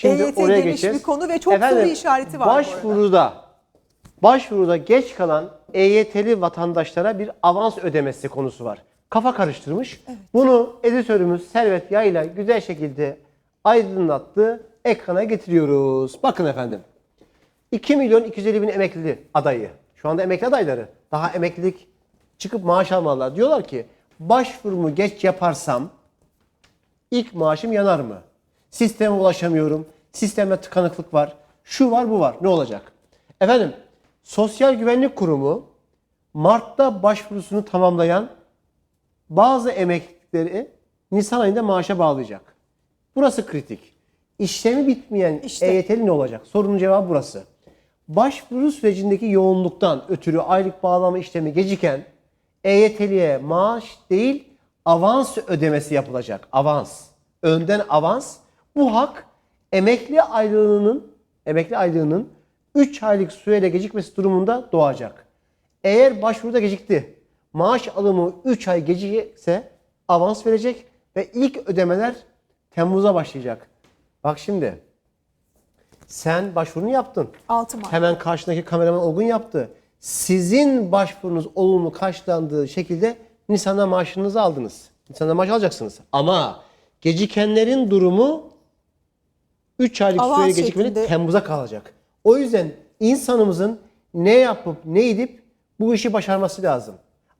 Şimdi EYT oraya geniş geçeceğiz. bir konu ve çok soru işareti var. Başvuruda, başvuruda geç kalan EYT'li vatandaşlara bir avans ödemesi konusu var. Kafa karıştırmış. Bunu editörümüz Servet Yayla güzel şekilde aydınlattı. Ekrana getiriyoruz. Bakın efendim. 2 milyon 250 bin emekli adayı. Şu anda emekli adayları. Daha emeklilik çıkıp maaş almalılar. Diyorlar ki başvurumu geç yaparsam ilk maaşım yanar mı? Sisteme ulaşamıyorum. Sistemde tıkanıklık var. Şu var bu var. Ne olacak? Efendim Sosyal Güvenlik Kurumu Mart'ta başvurusunu tamamlayan bazı emeklileri Nisan ayında maaşa bağlayacak. Burası kritik. İşlemi bitmeyen İşte. EYT'li ne olacak? Sorunun cevabı burası. Başvuru sürecindeki yoğunluktan ötürü aylık bağlama işlemi geciken EYT'liye maaş değil avans ödemesi yapılacak. Avans. Önden avans. Bu hak emekli aylığının emekli aylığının 3 aylık süreyle gecikmesi durumunda doğacak. Eğer başvuruda gecikti, maaş alımı 3 ay gecikse avans verecek ve ilk ödemeler Temmuz'a başlayacak. Bak şimdi sen başvurunu yaptın. 6 Mart. Hemen karşındaki kameraman Olgun yaptı. Sizin başvurunuz olumlu karşılandığı şekilde Nisan'da maaşınızı aldınız. Nisan'da maaş alacaksınız. Ama gecikenlerin durumu 3 aylık Avans süreli gecikmeli şeklinde. Temmuz'a kalacak. O yüzden insanımızın ne yapıp ne edip bu işi başarması lazım.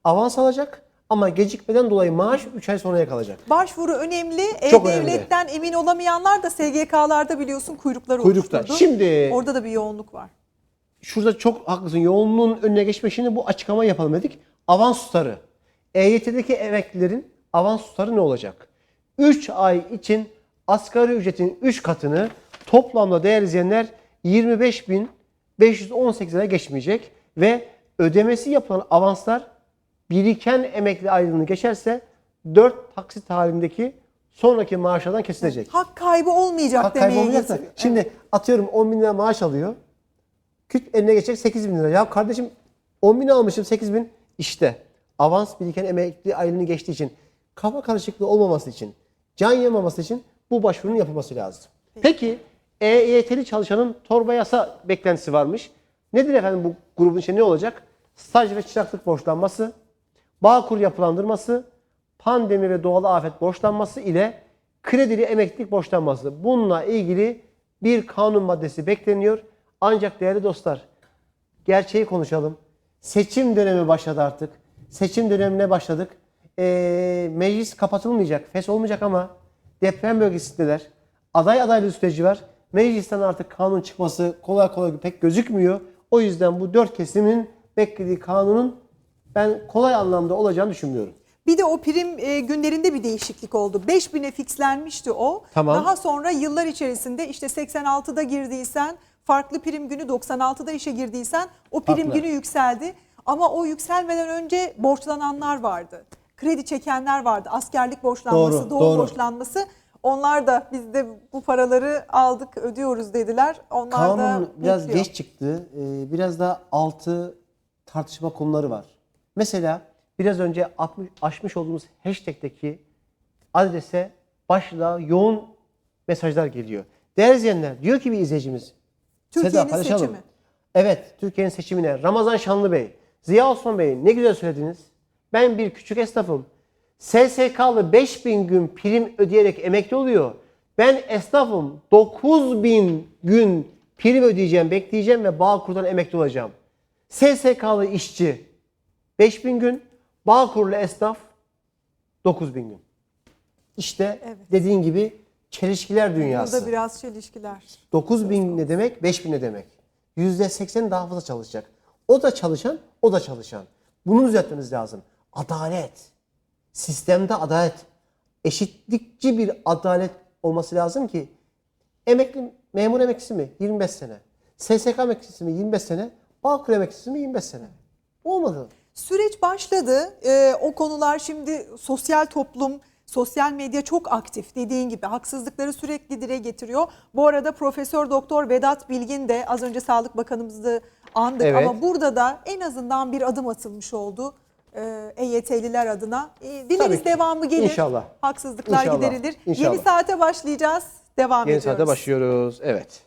Avans alacak ama gecikmeden dolayı maaş 3 ay sonraya kalacak. Başvuru önemli. Çok önemli. E-Devlet'ten emin olamayanlar da SGK'larda biliyorsun kuyrukları Kuyrukta. oluşturdu. Şimdi- Orada da bir yoğunluk var. şurada çok haklısın. Yoğunluğun önüne geçmek için de bu açıklama yapalım dedik. Avans tutarı. EYT'deki emeklilerin avans tutarı ne olacak? 3 ay için asgari ücretin 3 katını toplamda değerli izleyenler 25.518 lira geçmeyecek ve ödemesi yapılan avanslar biriken emekli aylığını geçerse 4 taksit halindeki sonraki maaşlardan kesilecek. Hak kaybı olmayacak Hak demeye kaybı olmayacak da. getiriyor. Şimdi atıyorum 10 bin lira maaş alıyor. Küt eline geçecek 8 bin lira. Ya kardeşim 10 bin almışım 8 bin. İşte avans biriken emekli aylığını geçtiği için kafa karışıklığı olmaması için can yamaması için bu başvurunun yapılması lazım. Peki EYT'li çalışanın torba yasa beklentisi varmış. Nedir efendim bu grubun içinde ne olacak? Staj ve çıraklık borçlanması, Bağkur yapılandırması, pandemi ve doğal afet borçlanması ile kredili emeklilik borçlanması. Bununla ilgili bir kanun maddesi bekleniyor. Ancak değerli dostlar, gerçeği konuşalım. Seçim dönemi başladı artık. Seçim dönemine başladık. Ee, meclis kapatılmayacak, fes olmayacak ama deprem bölgesindeler. Aday adaylığı süreci var. Meclisten artık kanun çıkması kolay kolay pek gözükmüyor. O yüzden bu dört kesimin beklediği kanunun ben kolay anlamda olacağını düşünmüyorum. Bir de o prim e, günlerinde bir değişiklik oldu. 5000'e fixlenmişti o. Tamam. Daha sonra yıllar içerisinde işte 86'da girdiysen farklı prim günü 96'da işe girdiysen o prim Farklı. günü yükseldi. Ama o yükselmeden önce borçlananlar vardı. Kredi çekenler vardı. Askerlik borçlanması, Doğru, doğum doğru. borçlanması. Onlar da biz de bu paraları aldık ödüyoruz dediler. Onlar da Kanun biraz bekliyor. geç çıktı. Ee, biraz da altı tartışma konuları var. Mesela biraz önce atmış, açmış olduğumuz hashtag'teki adrese başlığa yoğun mesajlar geliyor. Değerli izleyenler diyor ki bir izleyicimiz. Türkiye'nin seçimi. Evet Türkiye'nin seçimine Ramazan Şanlı Bey, Ziya Osman Bey ne güzel söylediniz. Ben bir küçük esnafım. SSK'lı 5000 gün prim ödeyerek emekli oluyor. Ben esnafım 9000 gün prim ödeyeceğim, bekleyeceğim ve Bağkur'dan emekli olacağım. SSK'lı işçi 5000 gün, Bağkur'lu esnaf 9000 gün. İşte Evet. dediğin gibi çelişkiler dünyası. Burada biraz çelişkiler. 9 bin ne demek? 5 bin ne demek? %80 daha fazla çalışacak. O da çalışan, o da çalışan. Bunu düzeltmemiz lazım. Adalet. Sistemde adalet. Eşitlikçi bir adalet olması lazım ki emekli, memur emeklisi mi? 25 sene. SSK emeklisi mi? 25 sene. Bağkur emeklisi mi? 25 sene. Olmadı. Süreç başladı. Ee, o konular şimdi sosyal toplum, sosyal medya çok aktif. Dediğin gibi haksızlıkları sürekli dile getiriyor. Bu arada Profesör Doktor Vedat Bilgin de az önce Sağlık Bakanımızı andık Evet. ama burada da en azından bir adım atılmış oldu. Ee, EYT'liler adına. Tabii dileriz devamı gelir. İnşallah. Haksızlıklar İnşallah. giderilir. İnşallah. Yeni saate başlayacağız. Devam Yeni ediyoruz. saate başlıyoruz. Evet.